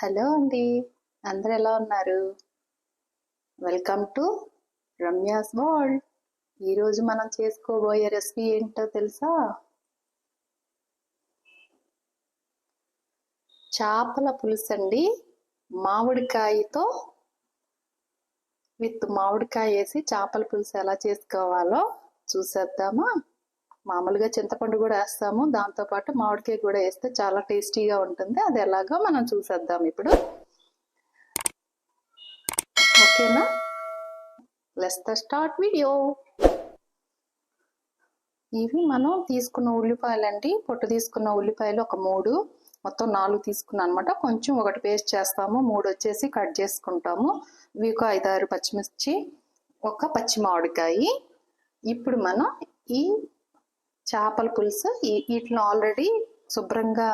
Hello అండి. అందరు ఎలా ఉన్నారు? వెల్కమ్ టు రమ్యాస్ వరల్డ్ ఈరోజు మనం చేసుకోబోయే రెసిపీ ఏంటో తెలుసా? చేపల పులుసు అండి మామిడికాయతో విత్ మామిడికాయ వేసి చేపల పులుసు ఎలా చేసుకోవాలో చూసేద్దామా? మామూలుగా చింతపండు కూడా వేస్తాము. దాంతోపాటు మామిడికాయ కూడా వేస్తే చాలా టేస్టీగా ఉంటుంది. అది ఎలాగో మనం చూసేద్దాం ఇప్పుడు. ఓకేనా? లెస్ ద స్టార్ట్ వీడియో ఇవి మనం తీసుకున్న ఉల్లిపాయలు అండి పొట్టు తీసుకున్న ఉల్లిపాయలు ఒక మూడు మొత్తం నాలుగు తీసుకున్నాను అనమాట కొంచెం ఒకటి పేస్ట్ చేస్తాము. మూడు వచ్చేసి కట్ చేసుకుంటాము. ఇవి ఒక ఐదారు పచ్చిమిర్చి ఒక పచ్చి మామిడికాయ. ఇప్పుడు మనం ఈ చేపల పులుసు. వీటిని ఆల్రెడీ శుభ్రంగా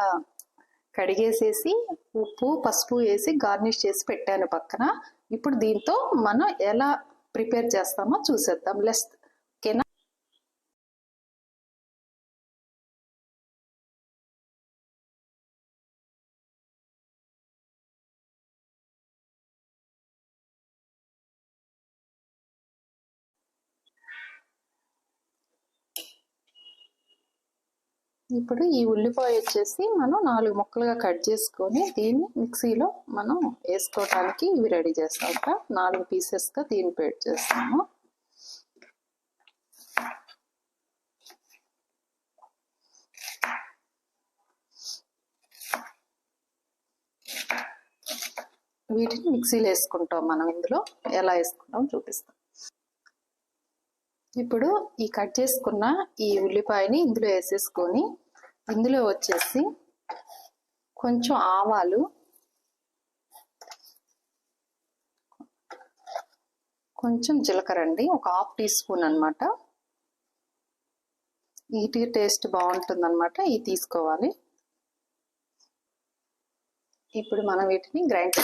కడిగేసేసి ఉప్పు పసుపు వేసి గార్నిష్ చేసి పెట్టాను పక్కన. ఇప్పుడు దీంతో మనం ఎలా ప్రిపేర్ చేస్తామో చూసేద్దాం. లెస్ ఇప్పుడు ఈ ఉల్లిపాయ వచ్చేసి మనం నాలుగు ముక్కలుగా కట్ చేసుకొని దీన్ని మిక్సీలో మనం వేసుకోవడానికి ఇవి రెడీ చేస్తాం. నాలుగు పీసెస్గా దీన్ని పేట్ చేస్తాము. వీటిని మిక్సీలో వేసుకుంటాం మనం ఇందులో. ఎలా వేసుకుంటాం చూపిస్తాం. ఇప్పుడు ఈ కట్ చేసుకున్న ఈ ఉల్లిపాయని ఇందులో వేసేసుకొని ఇందులో వచ్చేసి కొంచెం ఆవాలు కొంచెం జీలకర్ర అండి ఒక హాఫ్ టీ స్పూన్ అనమాట వీటి టేస్ట్ బాగుంటుందన్నమాట ఇది తీసుకోవాలి. ఇప్పుడు మనం వీటిని గ్రైండ్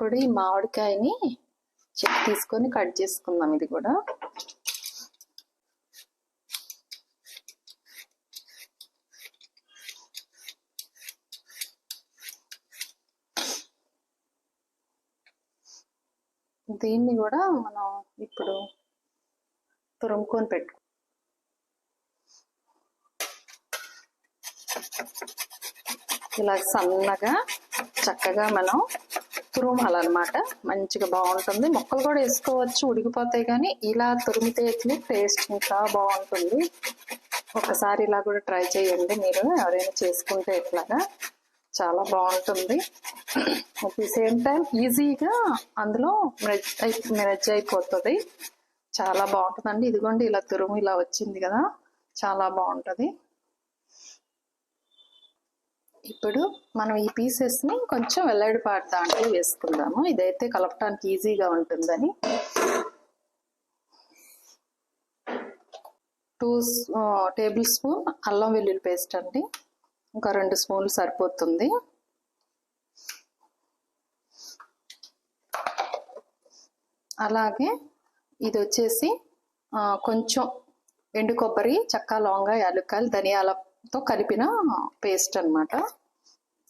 ఇప్పుడు ఈ మామిడికాయని చెక్ తీసుకొని కట్ చేసుకుందాం ఇది కూడా. దీన్ని కూడా మనం ఇప్పుడు తురుముకొని పెట్టు ఇలా సన్నగా చక్కగా మనం తురుమాలన్నమాట. మంచిగా బాగుంటుంది. మొక్కలు కూడా వేసుకోవచ్చు ఉడికిపోతాయి కానీ ఇలా తురిమితే టేస్ట్ ఇంకా బాగుంటుంది. ఒకసారి ఇలా కూడా ట్రై చేయండి మీరు ఎవరైనా చేసుకుంటే ఇట్లాగా చాలా బాగుంటుంది. అట్ ది సేమ్ టైం ఈజీగా అందులో మెరజ్ మెరజ్ అయిపోతుంది. చాలా బాగుంటుందండి. ఇదిగోండి ఇలా తురుము ఇలా వచ్చింది కదా. చాలా బాగుంటుంది. ఇప్పుడు మనం ఈ పీసెస్ని కొంచెం వెల్లడిపాటు దాంట్లో వేసుకుందాము. ఇదైతే కలపటానికి ఈజీగా ఉంటుందని. టూ టేబుల్ స్పూన్ అల్లం వెల్లుల్లి పేస్ట్ అండి. ఇంకా రెండు స్పూన్లు సరిపోతుంది. అలాగే ఇది వచ్చేసి కొంచెం ఎండు కొబ్బరి చక్క లవంగా లవంగ ధనియాల తో కలిపిన పేస్ట్ అనమాట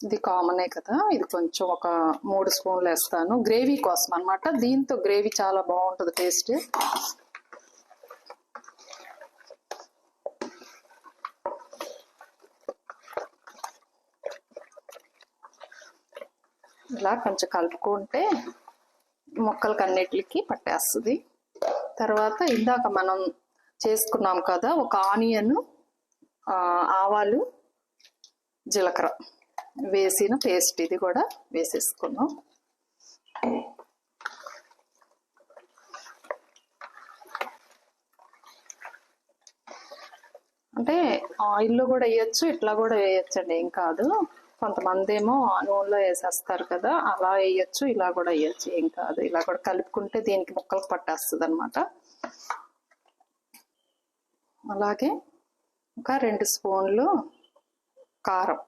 ఇది కామనే కదా. ఇది కొంచెం ఒక మూడు స్పూన్లు వేస్తాను. గ్రేవీ కోసం అనమాట దీంతో గ్రేవీ చాలా బాగుంటుంది టేస్ట్ ఇలా కొంచెం కలుపుకుంటే మొక్కలకి అన్నిటికి పట్టేస్తుంది. తర్వాత ఇందాక మనం చేసుకున్నాం కదా ఒక ఆనియన్ ఆవాలు జీలకర్ర వేసిన పేస్ట్ ఇది కూడా వేసేసుకున్నాం. అంటే ఆయిల్లో కూడా వేయచ్చు ఇట్లా కూడా వేయచ్చు అండి ఏం కాదు. కొంతమంది ఏమో నూనెలో వేసేస్తారు కదా అలా వేయచ్చు ఇలా కూడా వేయచ్చు ఏం కాదు. ఇలా కూడా కలుపుకుంటే దీనికి ముక్కలకు పట్టేస్తుంది అనమాట అలాగే ఒక రెండు స్పూన్లు కారం.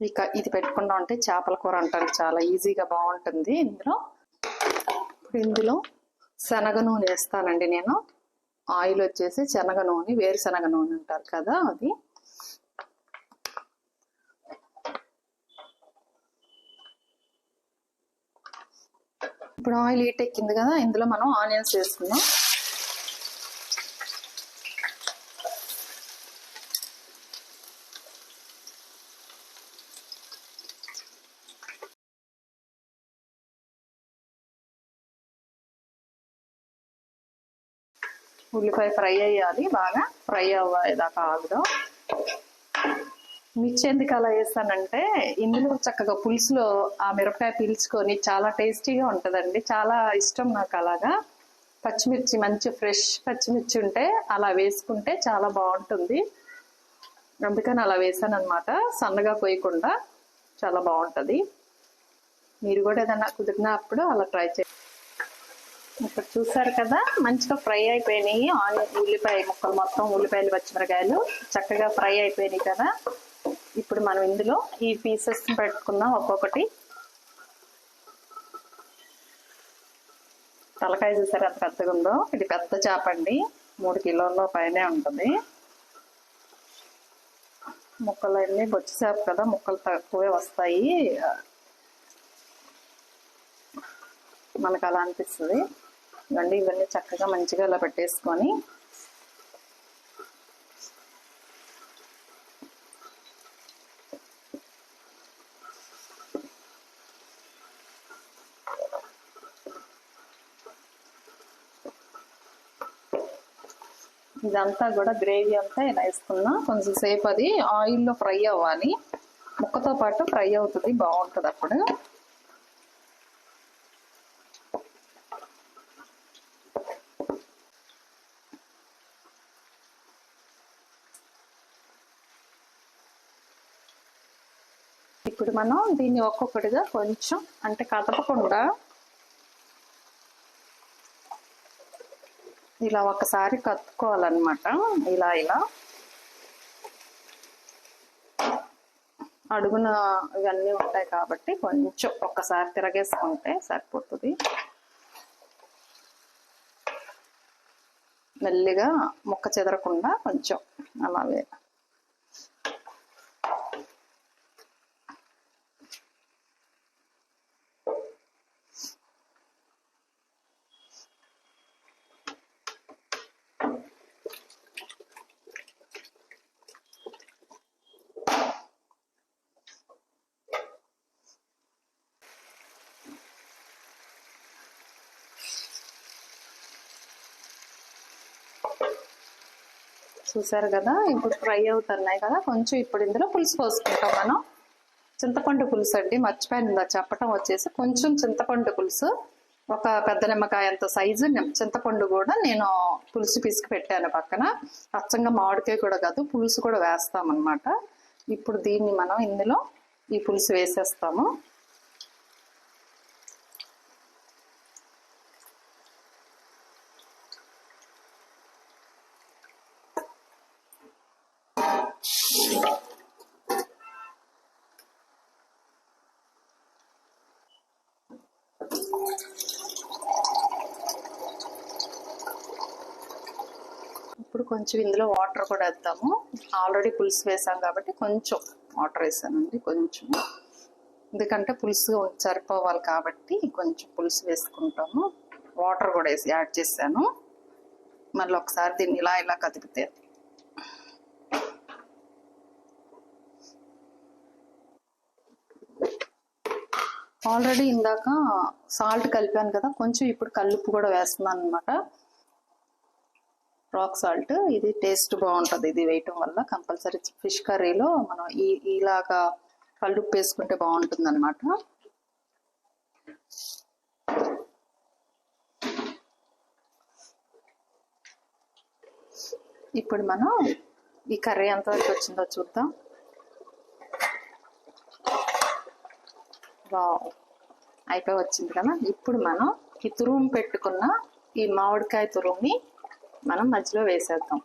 ఇక ఇది పెట్టుకుండా ఉంటే చేపల కూర అంటారు చాలా ఈజీగా బాగుంటుంది ఇందులో. ఇందులో శనగ నూనె వేస్తానండి నేను. ఆయిల్ వచ్చేసి శనగ నూనె వేరుశనగ నూనె అంటారు కదా అది. ఇప్పుడు ఆయిల్ హీట్ ఎక్కింది కదా ఇందులో మనం ఆనియన్స్ వేసుకుందాం. ఉల్లిపాయ ఫ్రై అయ్యాలి బాగా ఫ్రై అవ్వేదాకా ఆగుదాం. మిర్చి ఎందుకు అలా వేస్తానంటే ఇందులో చక్కగా పులుసులో ఆ మిరపకాయ పీల్చుకొని చాలా టేస్టీగా ఉంటుందండి. చాలా ఇష్టం నాకు అలాగా. పచ్చిమిర్చి మంచి ఫ్రెష్ పచ్చిమిర్చి ఉంటే అలా వేసుకుంటే చాలా బాగుంటుంది. అందుకని అలా వేసాను అనమాట సన్నగా పోయకుండా చాలా బాగుంటుంది. మీరు కూడా ఏదైనా కుదిరినప్పుడు అలా ట్రై చేయండి ఇక్కడ చూసారు కదా మంచిగా ఫ్రై అయిపోయినాయి. ఆనియన్ ఉల్లిపాయ ముక్కలు మొత్తం ఉల్లిపాయలు పచ్చిమిరకాయలు చక్కగా ఫ్రై అయిపోయినాయి కదా. ఇప్పుడు మనం ఇందులో ఈ పీసెస్ పెట్టుకుందాం ఒక్కొక్కటి. తలకాయ చూసారు ఎంత పెద్దగా ఉందో? ఇది పెద్ద చేప అండి. మూడు కిలోల్లో పైనే ఉంటుంది. ముక్కలు అన్నీ బొచ్చు చేప కదా ముక్కలు తక్కువే వస్తాయి. మనకు అలా అనిపిస్తుంది. ఇవన్నీ ఇవన్నీ చక్కగా మంచిగా ఇలా పెట్టేసుకొని ఇదంతా కూడా గ్రేవీ అంతా ఇలా వేసుకున్నా కొంచెం సేపు అది ఆయిల్లో ఫ్రై అవ్వాలి. ముక్కతో పాటు ఫ్రై అవుతుంది బాగుంటుంది అప్పుడు. ఇప్పుడు మనం దీన్ని ఒక్కొక్కటిగా కొంచెం అంటే కదపకుండా ఇలా ఒకసారి కత్తుకోవాలన్నమాట. ఇలా ఇలా. అడుగున ఇవన్నీ ఉంటాయి కాబట్టి కొంచెం ఒక్కసారి తిరగేసుకుంటే సరిపోతుంది. మెల్లిగా ముక్క చెదరకుండా కొంచెం అలాగే చూసారు కదా? ఇప్పుడు ఫ్రై అవుతున్నాయి కదా? కొంచెం ఇప్పుడు ఇందులో పులుసు పోసుకుంటాం మనం. చింతపండు పులుసు అండి మర్చిపోయింది చెప్పటం వచ్చేసి కొంచెం చింతపండు పులుసు. ఒక పెద్ద నిమ్మకాయ అంత సైజు. చింతపండు కూడా నేను పులుసు పిసికి పెట్టాను పక్కన. అచ్చంగా మామిడికాయ కూడా కాదు పులుసు కూడా వేస్తామన్నమాట. ఇప్పుడు దీన్ని మనం ఇందులో ఈ పులుసు వేసేస్తాము. కొంచెం ఇందులో వాటర్ కూడా వేద్దాము. ఆల్రెడీ పులుసు వేసాం కాబట్టి కొంచెం వాటర్ వేసానండి కొంచెం. ఎందుకంటే పులుసు సరిపోవాలి కాబట్టి కొంచెం పులుసు వేసుకుంటాము. వాటర్ కూడా వేసి యాడ్ చేశాను. మళ్ళీ ఒకసారి దీన్ని ఇలా ఇలా కదిపితే. ఆల్రెడీ ఇందాక సాల్ట్ కలిపాను కదా కొంచెం ఇప్పుడు కల్లుప్పు కూడా వేస్తున్నాను అనమాట రాక్ సాల్ట్. ఇది టేస్ట్ బాగుంటుంది. ఇది వేయటం వల్ల కంపల్సరీ ఫిష్ కర్రీలో మనం ఈ ఇలాగా కల్లుప్పు వేసుకుంటే బాగుంటుంది అనమాట ఇప్పుడు మనం ఈ కర్రీ ఎంతవరకు వచ్చిందో చూద్దాం. వావ్! అయిపోయి వచ్చింది కదా. ఇప్పుడు మనం ఈ తురుము పెట్టుకున్న ఈ మామిడికాయ తురుముని మనం మధ్యలో వేసేద్దాం.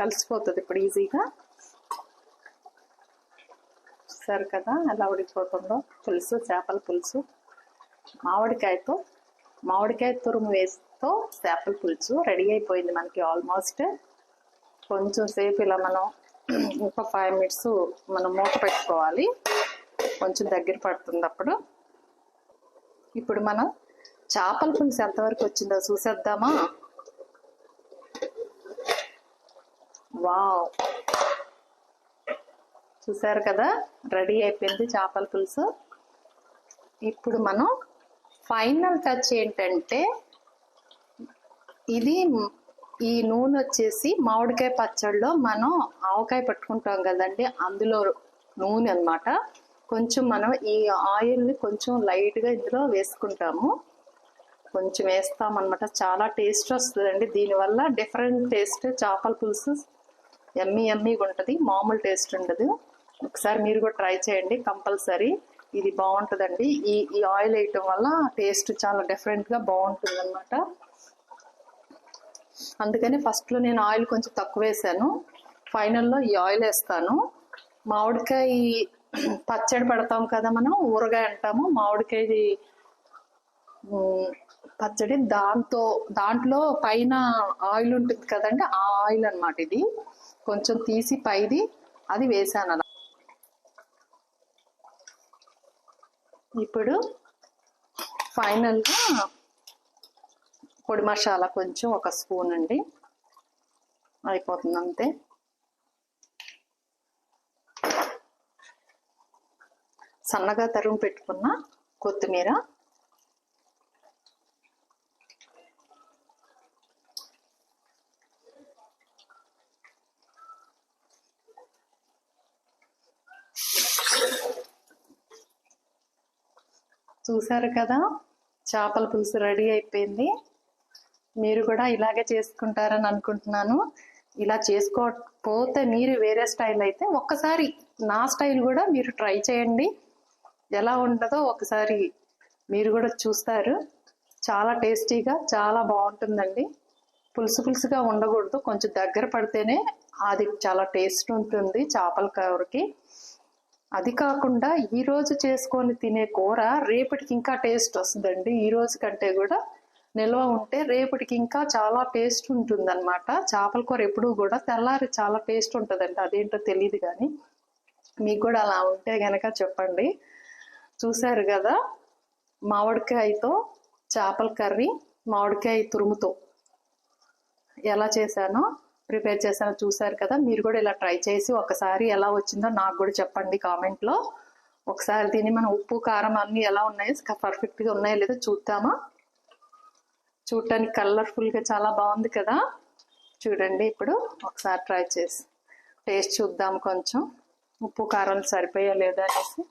కలిసిపోతుంది ఇప్పుడు ఈజీగా. చూసారు కదా ఎలా ఉడికిపోతుందో? పులుసు చేపల పులుసు. మామిడికాయతో మామిడికాయ తురుము వేస్తూ చేపల పులుసు రెడీ అయిపోయింది మనకి ఆల్మోస్ట్. కొంచెం సేపు ఇలా మనం ఇంకో ఫైవ్ మినిట్స్ మనం మూత పెట్టుకోవాలి. కొంచెం దగ్గర పడుతుంది అప్పుడు. ఇప్పుడు మనం చేపల పులుసు ఎంతవరకు వచ్చిందో చూసేద్దామా? వావ్. చూసారు కదా? రెడీ అయిపోయింది చేపల పులుసు. ఇప్పుడు మనం ఫైనల్ టచ్ ఏంటంటే ఇది ఈ నూనె వచ్చేసి మామిడికాయ పచ్చడిలో మనం ఆవకాయ పట్టుకుంటాం కదండి అందులో నూనె అన్నమాట. కొంచెం మనం ఈ ఆయిల్ని కొంచెం లైట్గా ఇందులో వేసుకుంటాము. కొంచెం వేస్తామన్నమాట. చాలా టేస్ట్ వస్తుందండి. దీనివల్ల డిఫరెంట్ టేస్ట్ చేపల పులుసు ఎమ్మీ ఎమ్మీగా ఉంటుంది మామూలు టేస్ట్ ఉండదు. ఒకసారి మీరు కూడా ట్రై చేయండి కంపల్సరీ. ఇది బాగుంటుందండి. ఈ ఈ ఆయిల్ వేయటం వల్ల టేస్ట్ చాలా డిఫరెంట్గా బాగుంటుంది అనమాట అందుకని ఫస్ట్లో నేను ఆయిల్ కొంచెం తక్కువ వేసాను. ఫైనల్లో ఈ ఆయిల్ వేస్తాను. మామిడికాయ పచ్చడి పెడతాం కదా మనం ఊరగాయ అంటాము. మామిడికాయ పచ్చడి దాంతో దాంట్లో పైన ఆయిల్ ఉంటుంది కదండి ఆ ఆయిల్ అనమాట ఇది. కొంచెం తీసి పైది అది వేసాను అలా. ఇప్పుడు ఫైనల్గా పొడి మసాలా కొంచెం ఒక స్పూన్ అండి. అయిపోతుంది అంతే. సన్నగా తరుము పెట్టుకున్న కొత్తిమీర చూసారు కదా? చేపల పులుసు రెడీ అయిపోయింది. మీరు కూడా ఇలాగే చేసుకుంటారని అనుకుంటున్నాను. ఇలా చేసుకోకపోతే మీరు వేరే స్టైల్ అయితే ఒక్కసారి నా స్టైల్ కూడా మీరు ట్రై చేయండి. ఎలా ఉంటుందో ఒకసారి మీరు కూడా చూస్తారు. చాలా టేస్టీగా చాలా బాగుంటుందండి. పులుసు పులుసుగా ఉండకూడదు. కొంచెం దగ్గర పడితేనే అది చాలా టేస్ట్ ఉంటుంది చేపల కూరకి. అది కాకుండా ఈ రోజు చేసుకొని తినే కూర రేపటికి ఇంకా టేస్ట్ వస్తుందండి. ఈ రోజు కంటే కూడా నిల్వ ఉంటే రేపటికి ఇంకా చాలా టేస్ట్ ఉంటుంది అనమాట చేపల కూర ఎప్పుడూ కూడా తెల్లారి చాలా టేస్ట్ ఉంటుందండి అదేంటో తెలియదు కానీ మీకు కూడా అలా ఉంటే గనక చెప్పండి. చూశారు కదా మామిడికాయతో చేపల కర్రీ మామిడికాయ తురుముతో ఎలా చేశానో ప్రిపేర్ చేశానో చూసారు కదా. మీరు కూడా ఇలా ట్రై చేసి ఒకసారి ఎలా వచ్చిందో నాకు కూడా చెప్పండి కామెంట్లో ఒకసారి దీన్ని మనం ఉప్పు కారం అన్నీ ఎలా ఉన్నాయో? పర్ఫెక్ట్గా ఉన్నాయో లేదో చూద్దామా? చూడటానికి కలర్ఫుల్గా చాలా బాగుంది కదా. చూడండి ఇప్పుడు ఒకసారి ట్రై చేసి. టేస్ట్ చూద్దాం కొంచెం. ఉప్పు కారం సరిపోయా లేదా అనేసి.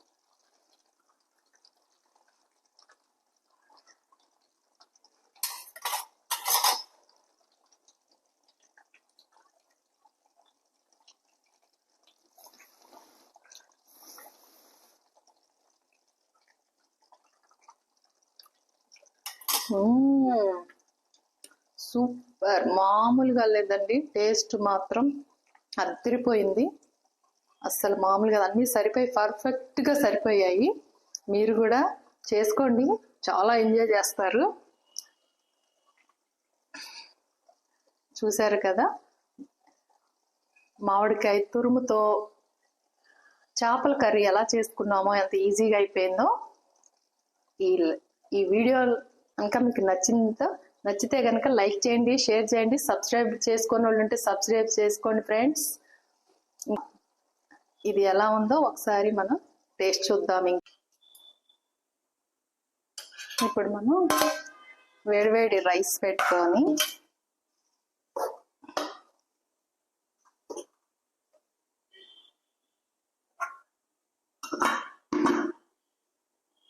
సూపర్. మామూలుగా లేదండి. టేస్ట్ మాత్రం అద్దరిపోయింది. అస్సలు మామూలుగా అన్నీ సరిపోయి పర్ఫెక్ట్గా సరిపోయాయి. మీరు కూడా చేసుకోండి. చాలా ఎంజాయ్ చేస్తారు. చూశారు కదా? మామిడికాయ తురుముతో చేపల కర్రీ ఎలా చేసుకున్నామో ఎంత ఈజీగా అయిపోయిందో ఈ ఈ వీడియో కనుక మీకు నచ్చిందో నచ్చితే కనుక లైక్ చేయండి షేర్ చేయండి సబ్స్క్రైబ్ చేసుకొని వాళ్ళు ఉంటే సబ్స్క్రైబ్ చేసుకోండి ఫ్రెండ్స్. ఇది ఎలా ఉందో ఒకసారి మనం టేస్ట్ చూద్దాం ఇంక. ఇప్పుడు మనం వేడివేడి రైస్ పెట్టుకొని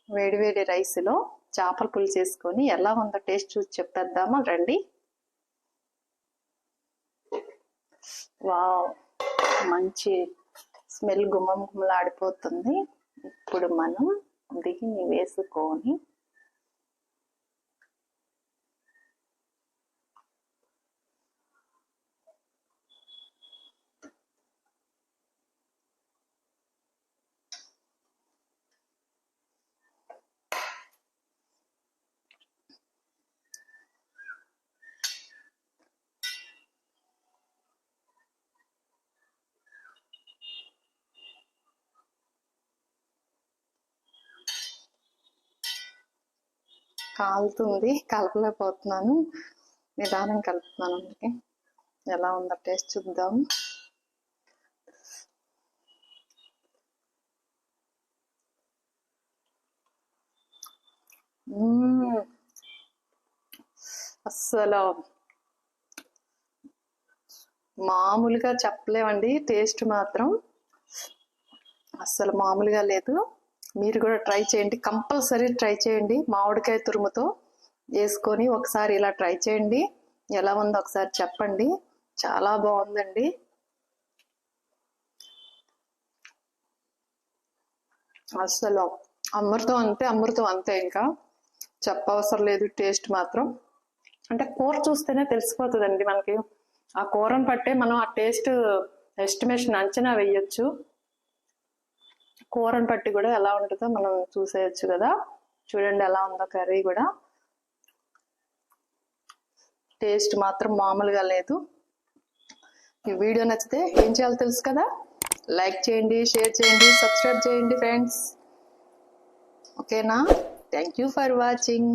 వేడివేడి రైస్లో చేపల పులుసు చేసుకొని ఎలా ఉందో టేస్ట్ చూసి చెప్పేద్దామా? రండి. వావ్! మంచి స్మెల్ గుమ్మం గుమ్మలాడిపోతుంది ఇప్పుడు మనం దిగిని వేసుకొని కాలుతుంది. కలపలేకపోతున్నాను. నిదానం కలుపుతున్నాను అందుకే. ఎలా ఉందో టేస్ట్ చూద్దాం. అస్సలు మామూలుగా చెప్పలేమండి. టేస్ట్ మాత్రం అస్సలు మామూలుగా లేదు. మీరు కూడా ట్రై చేయండి. కంపల్సరీ ట్రై చేయండి. మామిడికాయ తురుముతో వేసుకొని ఒకసారి ఇలా ట్రై చేయండి. ఎలా ఉందో ఒకసారి చెప్పండి. చాలా బాగుందండి. అస్సలు అమృతం అంతే అమృతం అంతే ఇంకా. చెప్పవసరం లేదు టేస్ట్ మాత్రం. అంటే కూర చూస్తేనే తెలిసిపోతుందండి మనకి. ఆ కూరను పట్టే మనం ఆ టేస్ట్ ఎస్టిమేషన్ అంచనా వేయొచ్చు. కూరను బట్టి కూడా ఎలా ఉంటుందో మనం చూసేయచ్చు కదా. చూడండి ఎలా ఉందో కర్రీ కూడా. టేస్ట్ మాత్రం మామూలుగా లేదు. ఈ వీడియో నచ్చితే ఏం చేయాలో తెలుసు కదా? లైక్ చేయండి షేర్ చేయండి సబ్స్క్రైబ్ చేయండి ఫ్రెండ్స్. ఓకేనా? Thank you for watching.